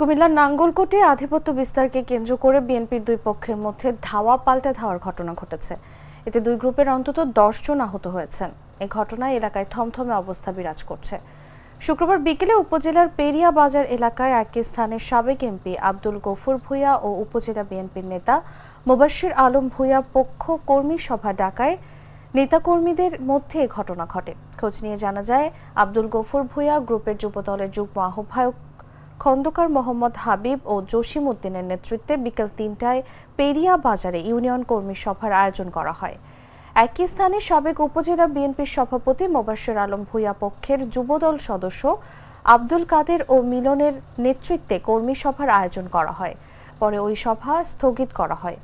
কুমিল্লার নাঙ্গলকোটে আধিপত্য বিস্তারকে কেন্দ্র করে বিএনপির দুই পক্ষের মধ্যে ধাওয়া পাল্টা ধাওয়ার ঘটনা ঘটেছে। এতে দুই গ্রুপের অন্তত জন আহত হয়েছেন। এ ঘটনায় এলাকায় থমথমে অবস্থা বিরাজ করছে। শুক্রবার বিকেলে উপজেলার পেরিয়া বাজার এলাকায় একই স্থানে সাবেক এমপি আব্দুল গফুর ভূঁইয়া ও উপজেলা বিএনপির নেতা মোবাশ্বির আলম ভূঁইয়া পক্ষ কর্মী সভা ডাকায় নেতাকর্মীদের মধ্যে ঘটনা ঘটে। খোঁজ নিয়ে জানা যায়, আব্দুল গফুর ভূঁইয়া গ্রুপের যুবদলের যুগ্ম আহ্বায়ক খন্দকার মোহাম্মদ হাবিব ও জসিম উদ্দিনের নেতৃত্বে বিকেল তিনটায় পেরিয়া বাজারে ইউনিয়ন কর্মী সভার আয়োজন করা হয়। একই স্থানে সাবেক উপজেলা বিএনপির সভাপতি মোবাশ্বের আলম ভূঁইয়া পক্ষের যুবদল সদস্য আব্দুল কাদের ও মিলনের নেতৃত্বে কর্মী সভার আয়োজন করা হয়। পরে ওই সভা স্থগিত করা হয়।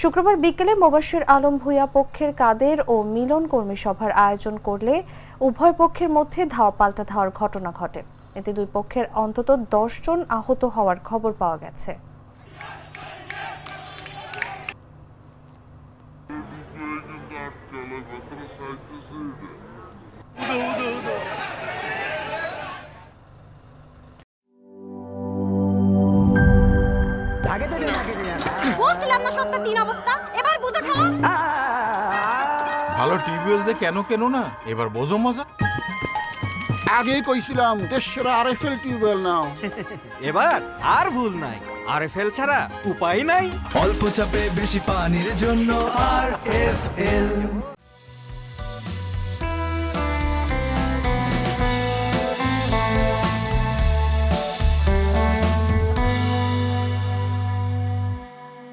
শুক্রবার বিকেলে মোবাশ্বের আলম ভূঁইয়া পক্ষের কাদের ও মিলন কর্মী সভার আয়োজন করলে উভয় পক্ষের মধ্যে ধাওয়া পাল্টা ধাওয়ার ঘটনা ঘটে। এতে দুই পক্ষের অন্তত দশ জন আহত হওয়ার খবর পাওয়া গেছে। বলছিলাম না সস্তা তিন অবস্থা? এবার বুঝো ঠেলা। ভালো টিউবওয়েল যে কেন কেন না এবার বোঝো মজা। আগেই কইছিলাম দেশের আরএফএল টিউবওয়েল নাও। এবার আর ভুল নাই। আর ফেল ছাড়া উপায় নাই। অল্প চাপে বেশি পানির জন্য আর এফ